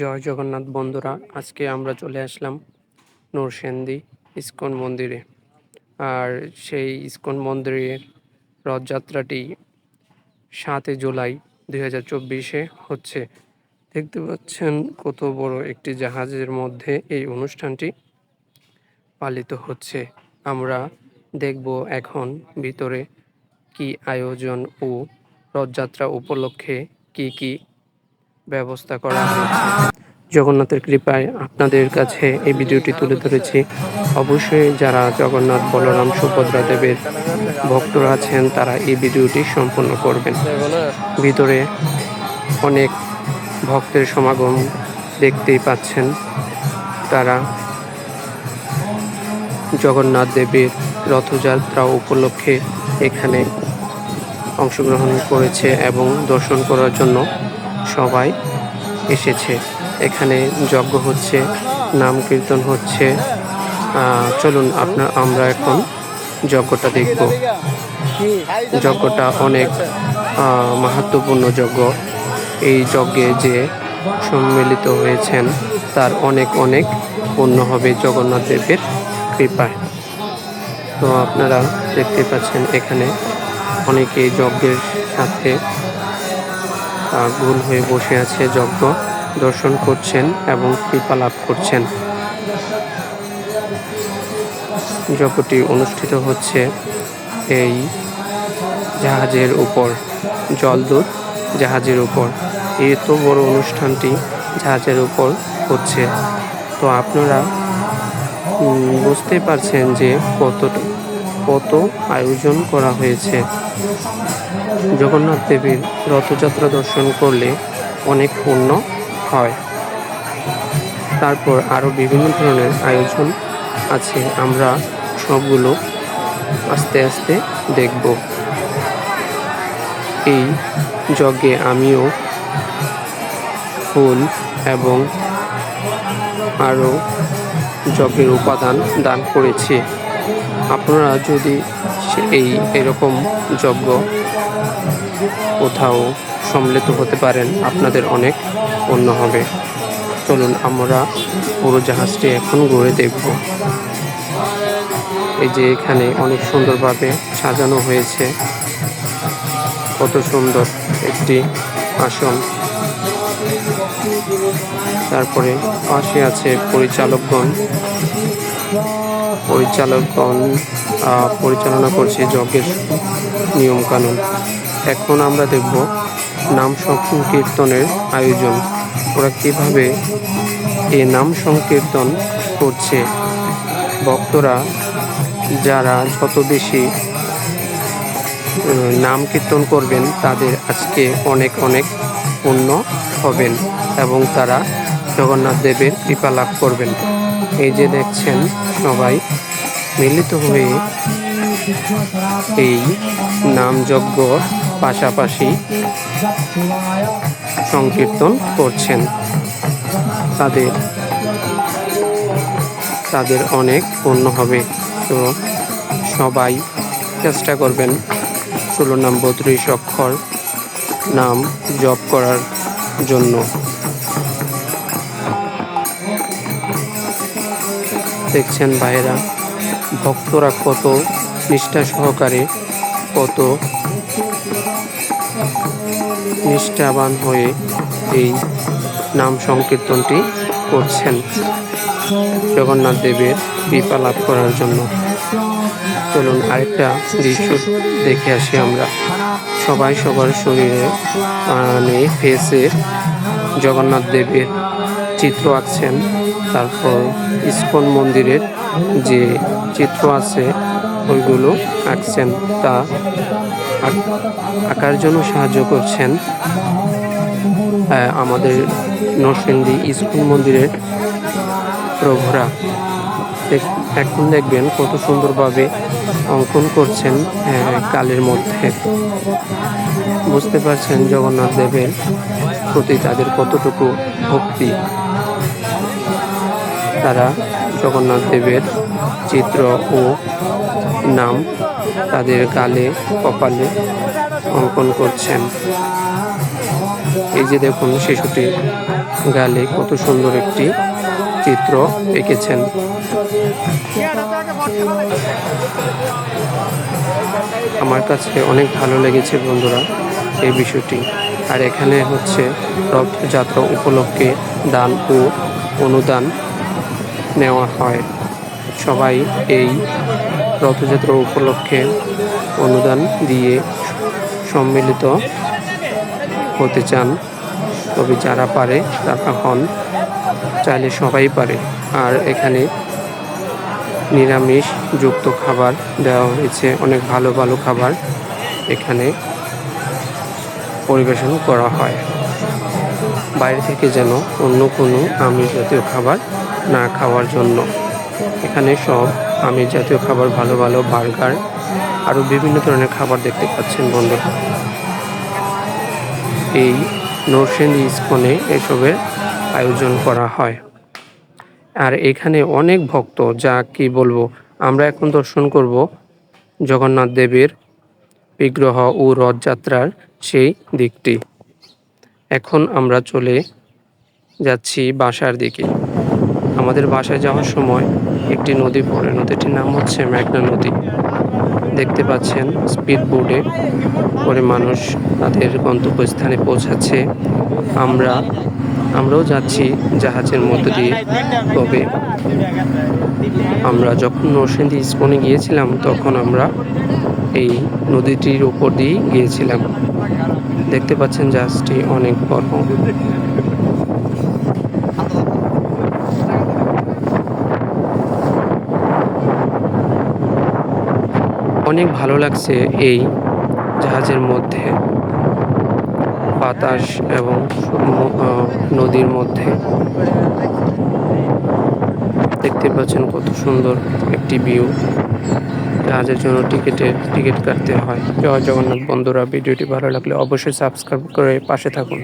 জয় জগন্নাথ বন্ধুরা, আজকে আমরা চলে আসলাম নরসেন্দি ইস্কন মন্দিরে। আর সেই ইস্কন মন্দিরের রথযাত্রাটি সাতই জুলাই দুই হাজার চব্বিশে হচ্ছে। দেখতে পাচ্ছেন কত বড় একটি জাহাজের মধ্যে এই অনুষ্ঠানটি পালিত হচ্ছে। আমরা দেখব এখন ভিতরে কি আয়োজন ও রথযাত্রা উপলক্ষে কি কি ব্যবস্থা করা জগন্নাথের কৃপায় আপনাদের কাছে এই ভিডিওটি তুলে ধরেছি। অবশ্যই যারা জগন্নাথ বলরাম সুভদ্রা দেবের ভক্তরা আছেন, তারা এই ভিডিওটি সম্পূর্ণ করবেন। ভিতরে অনেক ভক্তের সমাগম দেখতেই পাচ্ছেন তারা। জগন্নাথ দেবের রথযাত্রা উপলক্ষে এখানে অংশগ্রহণ করেছে এবং দর্শন করার জন্য সবাই এসেছে। এখানে যজ্ঞ হচ্ছে, নাম কীর্তন হচ্ছে। চলুন আপনার, আমরা এখন যজ্ঞটা দেখব। যজ্ঞটা অনেক মাহাত্মপূর্ণ যজ্ঞ। এই যজ্ঞে যে সম্মিলিত হয়েছেন, তার অনেক অনেক পূর্ণ হবে জগন্নাথ দেবের কৃপায়। তো আপনারা দেখতে পাচ্ছেন এখানে অনেকে যজ্ঞের সাথে গোল হয়ে বসে আছে, যজ্ঞ দর্শন করছেন এবং কৃপা লাভ করছেন। যজ্ঞটি অনুষ্ঠিত হচ্ছে এই জাহাজের উপর জলদূত জাহাজের উপর। এত বড় অনুষ্ঠানটি জাহাজের উপর হচ্ছে। তো আপনারা বুঝতে পারছেন যে কত কত আয়োজন করা হয়েছে। জগন্নাথ দেবীর রথযাত্রা দর্শন করলে অনেক পুণ্য হয়। তারপর আরও বিভিন্ন ধরনের আয়োজন আছে, আমরা সবগুলো আস্তে আস্তে দেখব। এই যজ্ঞে আমিও ফুল এবং আরও যজ্ঞের উপাদান দান করেছি। আপনারা যদি এই এরকম যজ্ঞ কোথাও সম্মিলিত হতে পারেন, আপনাদের অনেক অন্য হবে। চলুন, আমরা পুরো জাহাজটি এখন ঘুরে দেখব। এই যে এখানে অনেক সুন্দরভাবে সাজানো হয়েছে। কত সুন্দর একটি আসন। তারপরে পাশে আছে পরিচালকগণ। পরিচালকগণ পরিচালনা করছে যজ্ঞের নিয়মকানুন। এখন আমরা দেখব নাম সংকীর্তনের আয়োজন। ওরা কীভাবে এই নাম সংকীর্তন করছে? ভক্তরা যারা যত বেশি নাম কীর্তন করবেন, তাদের আজকে অনেক অনেক পুণ্য হবেন এবং তারা জগন্নাথ দেবের কৃপা লাভ করবেন। এই যে দেখছেন সবাই মিলিত হয়ে এই নামযজ্ঞ পাশাপাশি সংকীর্তন করছেন। তাদের তাদের অনেক পূর্ণ হবে। তো সবাই চেষ্টা করবেন ষোলো নাম বত্রিশ অক্ষর নাম জপ করার জন্য। দেখছেন ভাইয়েরা, ভক্তরা কত নিষ্ঠা সহকারে কত নিষ্ঠাবান হয়ে এই নাম সংকীর্তনটি করছেন। জগন্নাথ দেবের কৃপা লাভ করার জন্য। চলুন আরেকটা দৃশ্য দেখে আসি আমরা। সবাই সবার শরীরে মানে ফেসে জগন্নাথ দেবের চিত্র আঁকছেন। তারপর ইস্কন মন্দিরের যে চিত্র আছে ওইগুলো আঁকছেন। তা আঁক- আঁকার জন্য সাহায্য করছেন আমাদের নরসিংদী ইস্কন মন্দিরের প্রভুরা। এখন দেখবেন কত সুন্দরভাবে অঙ্কন করছেন কালের মধ্যে। বুঝতে পারছেন জগন্নাথ দেবের প্রতি তাদের কতটুকু ভক্তি? তারা জগন্নাথ দেবের চিত্র ও নাম তাদের গালে, কপালে অঙ্কন করছেন। এই যে দেখুন শিশুটির গালে কত সুন্দর একটি চিত্র এঁকেছেন। আমার কাছে অনেক ভালো লেগেছে বন্ধুরা এই বিষয়টি। আর এখানে হচ্ছে রথযাত্রা উপলক্ষে দান ও অনুদান নেওয়া হয়। সবাই এই রথযাত্রা উপলক্ষে অনুদান দিয়ে সম্মিলিত হতে চান। তবে যারা পারে, তারা হন। চাইলে সবাই পারে। আর এখানে নিরামিষ যুক্ত খাবার দেওয়া হয়েছে। অনেক ভালো ভালো খাবার এখানে পরিবেশন করা হয়। বাইরে থেকে যেন অন্য কোনো আমিষ জাতীয় খাবার না খাওয়ার জন্য। এখানে সব আমিষ জাতীয় খাবার ভালো ভালো, বার্গার, আরও বিভিন্ন ধরনের খাবার দেখতে পাচ্ছেন বন্ধুরা। এই নরসিংদী ইস্কনে এসবের আয়োজন করা হয়। আর এখানে অনেক ভক্ত, যা কি বলব, আমরা এখন দর্শন করব জগন্নাথ দেবের বিগ্রহ ও রথযাত্রার সেই দিকটি। এখন আমরা চলে যাচ্ছি বাসার দিকে। আমাদের বাসায় যাওয়ার সময় একটি নদী পড়ে। নদীটির নাম হচ্ছে মেঘনা নদী। দেখতে পাচ্ছেন স্পিড বোর্ডে করে মানুষ তাদের গন্তব্যস্থানে পৌঁছাচ্ছে। আমরা, আমরাও যাচ্ছি জাহাজের মধ্য দিয়ে তবে আমরা যখন নরসিংদী স্পনে গিয়েছিলাম, তখন আমরা এই নদীটির উপর দিয়েই গিয়েছিলাম। দেখতে পাচ্ছেন জাহাজটি অনেক বড়। অনেক ভালো লাগছে এই জাহাজের মধ্যে। বাতাস এবং নদীর মধ্যে। দেখতে পাচ্ছেন কত সুন্দর একটি ভিউ জাহাজের জন্য টিকিটের, টিকিট কাটতে হয়। জয় জগন্নাথ বন্ধুরা, ভিডিওটি ভালো লাগলে অবশ্যই সাবস্ক্রাইব করে পাশে থাকুন।